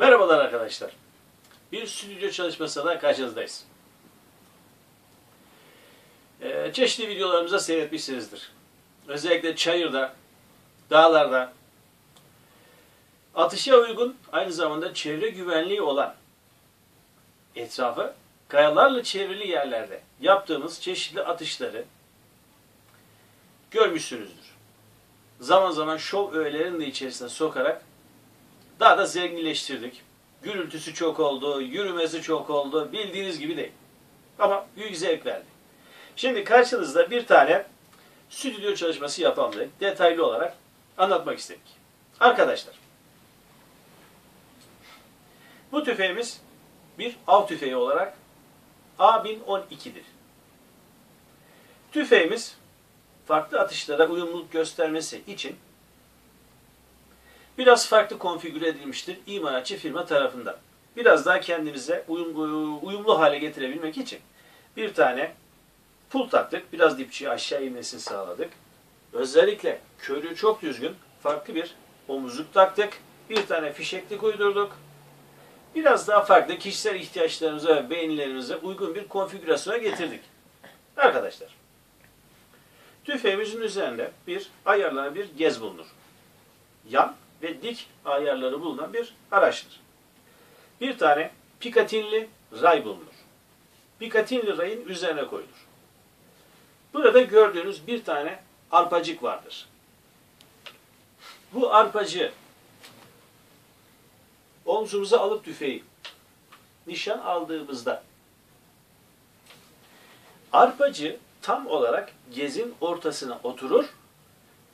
Merhabalar arkadaşlar. Bir stüdyo çalışmasına karşınızdayız. Ee, çeşitli videolarımıza seyretmişsinizdir. Özellikle çayırda, dağlarda, atışa uygun aynı zamanda çevre güvenliği olan etrafı kayalarla çevrili yerlerde yaptığımız çeşitli atışları görmüşsünüzdür. Zaman zaman şov öğelerini de içerisine sokarak daha da zenginleştirdik. Gürültüsü çok oldu, yürümesi çok oldu. Bildiğiniz gibi değil. Ama büyük zevk verdi. Şimdi karşınızda bir tane stüdyo çalışması yapalım dedik. Detaylı olarak anlatmak istedik. Arkadaşlar, bu tüfeğimiz bir av tüfeği olarak A1012'dir. Tüfeğimiz farklı atışlara uyumluluk göstermesi için biraz farklı konfigüre edilmiştir imalatçı firma tarafından. Biraz daha kendimize uyumlu, hale getirebilmek için bir tane pul taktık. Biraz dipçiyi aşağı inmesini sağladık. Özellikle körüğü çok düzgün farklı bir omuzluk taktık. Bir tane fişeklik uydurduk. Biraz daha farklı kişisel ihtiyaçlarımıza ve beğenilerimize uygun bir konfigürasyona getirdik. Arkadaşlar, tüfeğimizin üzerinde bir ayarlanan bir gez bulunur. Yan ve dik ayarları bulunan bir araçtır. Bir tane Picatinny ray bulunur. Picatinny rayın üzerine koyulur. Burada gördüğünüz bir tane arpacık vardır. Bu arpacı omzumuza alıp tüfeği nişan aldığımızda arpacı tam olarak gezin ortasına oturur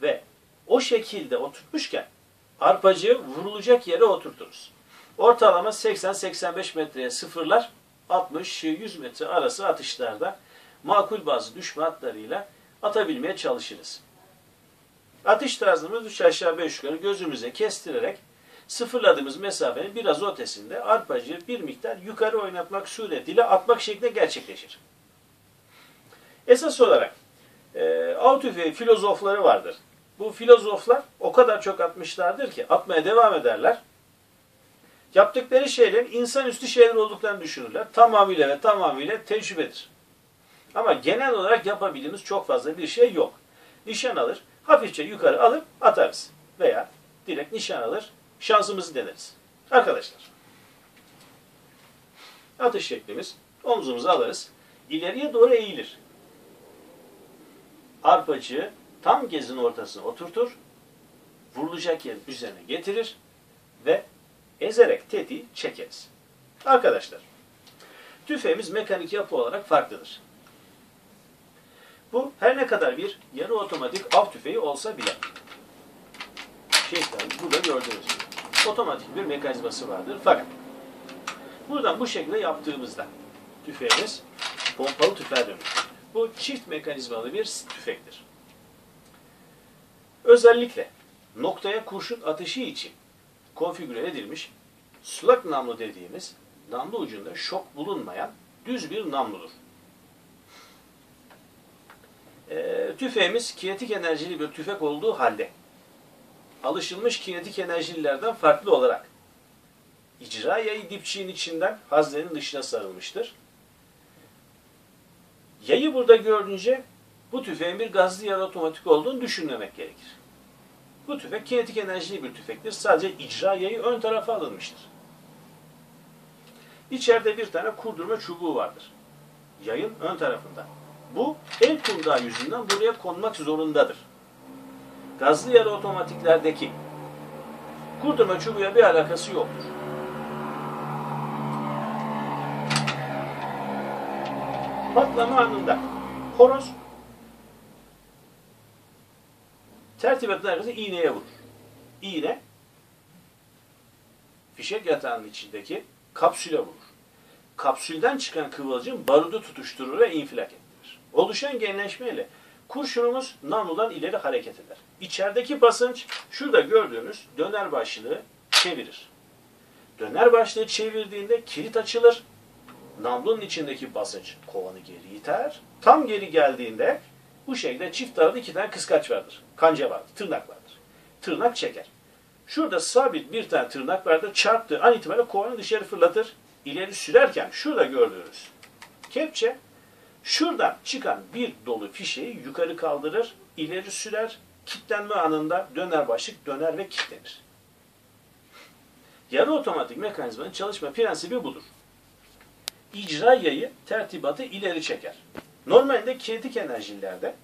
ve o şekilde oturtmuşken arpacığı vurulacak yere oturturuz. Ortalama 80-85 metreye sıfırlar, 60-100 metre arası atışlarda makul bazı düşme hatlarıyla atabilmeye çalışırız. Atış tarzımız 3 aşağı 5 yukarı gözümüze kestirerek sıfırladığımız mesafenin biraz ötesinde arpacığı bir miktar yukarı oynatmak suretiyle atmak şeklinde gerçekleşir. Esas olarak e, av tüfeği filozofları vardır. Bu filozoflar o kadar çok atmışlardır ki atmaya devam ederler. Yaptıkları şeylerin insanüstü şeyler olduklarını düşünürler. Tamamıyla ve tamamıyla tecrübedir. Ama genel olarak yapabildiğimiz çok fazla bir şey yok. Nişan alır, hafifçe yukarı alıp atarız. Veya direkt nişan alır, şansımızı deneriz. Arkadaşlar, atış şeklimiz omzumuzu alırız, ileriye doğru eğilir. Arpacığı tam gezin ortasına oturtur, vurulacak yerin üzerine getirir ve ezerek tetiği çekeriz. Arkadaşlar, tüfeğimiz mekanik yapı olarak farklıdır. Bu her ne kadar bir yarı otomatik av tüfeği olsa bile şey burada gördüğünüz gibi otomatik bir mekanizması vardır. Fakat buradan bu şekilde yaptığımızda tüfeğimiz pompalı tüfeğe dönür. Bu çift mekanizmalı bir tüfektir. Özellikle noktaya kurşun atışı için konfigüre edilmiş sulak namlu dediğimiz namlu ucunda şok bulunmayan düz bir namludur. E, tüfeğimiz kinetik enerjili bir tüfek olduğu halde alışılmış kinetik enerjililerden farklı olarak icra yayı dipçiğin içinden haznenin dışına sarılmıştır. Yayı burada gördüğünce bu tüfeğin bir gazlı yarı otomatik olduğunu düşünmemek gerekir. Bu tüfek kinetik enerjili bir tüfektir. Sadece icra yayı ön tarafa alınmıştır. İçeride bir tane kurdurma çubuğu vardır. Yayın ön tarafında. Bu el kundağı yüzünden buraya konmak zorundadır. Gazlı yarı otomatiklerdeki kurdurma çubuğuyla bir alakası yoktur. Patlama anında horoz tertibatın arkasında iğneye vurur. İğne fişek yatağının içindeki kapsüle vurur. Kapsülden çıkan kıvılcım barudu tutuşturur ve infilak ettirir. Oluşan genleşmeyle kurşunumuz namludan ileri hareket eder. İçerideki basınç şurada gördüğünüz döner başlığı çevirir. Döner başlığı çevirdiğinde kilit açılır. Namlunun içindeki basınç kovanı geri iter. Tam geri geldiğinde bu şekilde çift taraflı iki tane kıskaç vardır. Kanca vardır, tırnak vardır. Tırnak çeker. Şurada sabit bir tane tırnak vardır. Çarptığı an itibariyle kovanı dışarı fırlatır. İleri sürerken şurada gördüğünüz kepçe şuradan çıkan bir dolu fişeği yukarı kaldırır, ileri sürer, kilitlenme anında döner başlık döner ve kilitlenir. Yarı otomatik mekanizmanın çalışma prensibi budur. İcra yayı tertibatı ileri çeker. Normalde kinetik enerjilerde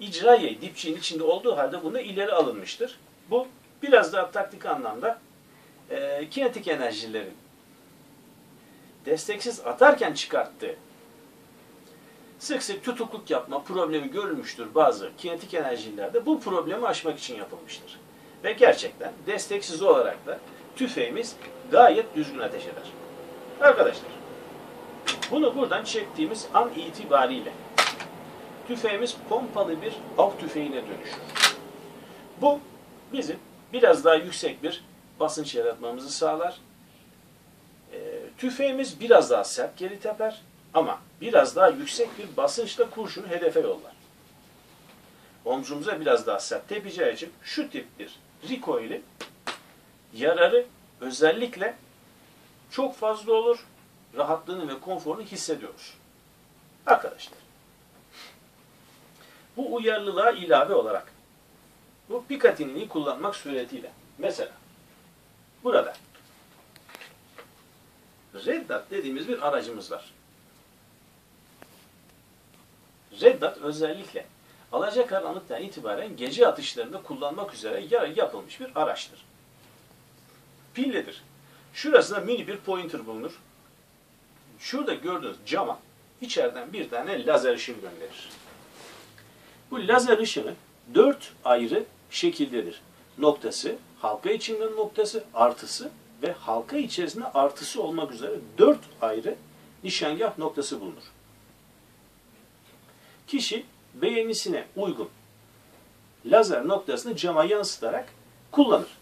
icra yayı dipçiğin içinde olduğu halde bunda ileri alınmıştır. Bu biraz daha taktik anlamda e, kinetik enerjilerin desteksiz atarken çıkarttığı sık sık tutukluk yapma problemi görülmüştür bazı kinetik enerjilerde. Bu problemi aşmak için yapılmıştır. Ve gerçekten desteksiz olarak da tüfeğimiz gayet düzgün ateş eder. Arkadaşlar, bunu buradan çektiğimiz an itibariyle tüfeğimiz pompalı bir av tüfeğine dönüşür. Bu bizim biraz daha yüksek bir basınç yaratmamızı sağlar. E, tüfeğimiz biraz daha sert geri teper ama biraz daha yüksek bir basınçla kurşunu hedefe yollar. Omzumuza biraz daha sert tepeceği için şu tip bir recoil'i yararı özellikle çok fazla olur. Rahatlığını ve konforunu hissediyoruz. Arkadaşlar. Bu uyarlılığa ilave olarak bu Picatinny'yi kullanmak suretiyle mesela burada Red Dot dediğimiz bir aracımız var. Red Dot özellikle alacakaranlıktan itibaren gece atışlarında kullanmak üzere yapılmış bir araçtır. Pillidir. Şurasında mini bir pointer bulunur. Şurada gördüğünüz cama içeriden bir tane lazer ışın gönderir. Bu lazer ışını dört ayrı şekildedir. Noktası, halka içinde noktası, artısı ve halka içerisinde artısı olmak üzere dört ayrı nişangah noktası bulunur. Kişi beğenisine uygun lazer noktasını cama yansıtarak kullanır.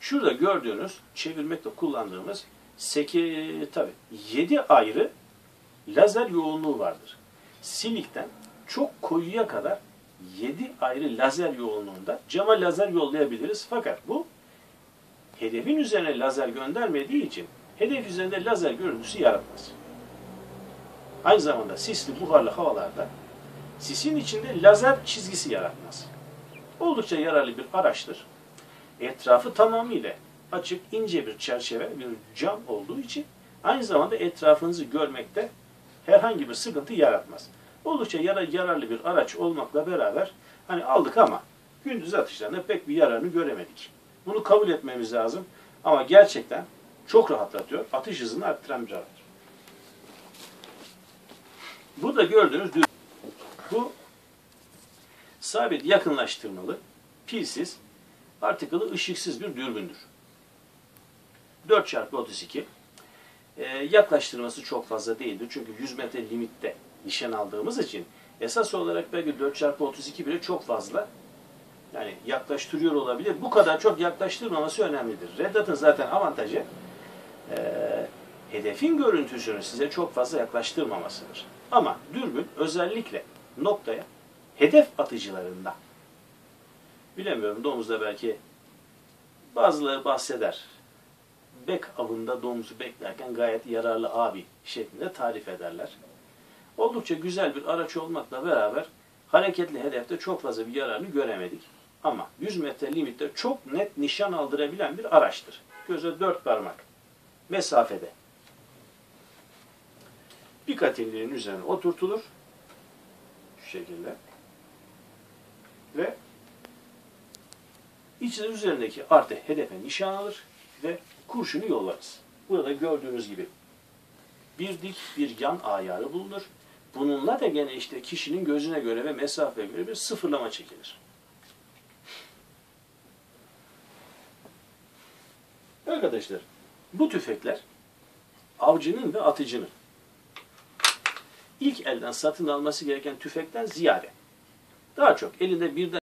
Şurada gördüğünüz çevirmekte kullandığımız 8 tabi 7 ayrı lazer yoğunluğu vardır. Silikten çok koyuya kadar 7 ayrı lazer yoğunluğunda cama lazer yollayabiliriz. Fakat bu hedefin üzerine lazer göndermediği için hedef üzerinde lazer görüntüsü yaratmaz. Aynı zamanda sisli buharlı havalarda sisin içinde lazer çizgisi yaratmaz. Oldukça yararlı bir araçtır. Etrafı tamamıyla açık, ince bir çerçeve, bir cam olduğu için aynı zamanda etrafınızı görmekte herhangi bir sıkıntı yaratmaz. Oldukça yararlı bir araç olmakla beraber hani aldık ama gündüz atışlarında pek bir yararını göremedik. Bunu kabul etmemiz lazım. Ama gerçekten çok rahatlatıyor. Atış hızını arttıran bir araç. Burada gördüğünüz bu sabit yakınlaştırmalı, pilsiz, partikılı ışıksız bir dürbündür. 4x32 ee, yaklaştırması çok fazla değildir. Çünkü 100 metre limitte nişan aldığımız için esas olarak belki 4x32 bile çok fazla yani yaklaştırıyor olabilir. Bu kadar çok yaklaştırmaması önemlidir. Red Dot'ın zaten avantajı e, hedefin görüntüsünü size çok fazla yaklaştırmamasıdır. Ama dürbün özellikle noktaya hedef atıcılarında bilemiyorum domuzda belki bazıları bahseder. Bek avında domuzu beklerken gayet yararlı abi şeklinde tarif ederler. Oldukça güzel bir araç olmakla beraber hareketli hedefte çok fazla bir yararını göremedik. Ama 100 metre limitte çok net nişan aldırabilen bir araçtır. Göze dört parmak mesafede. Bir katilliğin üzerine oturtulur. Şu şekilde. Ve içine üzerindeki artı hedefe nişan alır ve kurşunu yollarız. Burada gördüğünüz gibi bir dik bir yan ayarı bulunur. Bununla da gene işte kişinin gözüne göre ve mesafeye göre bir sıfırlama çekilir. Arkadaşlar bu tüfekler avcının ve atıcının ilk elden satın alması gereken tüfekten ziyade daha çok elinde birden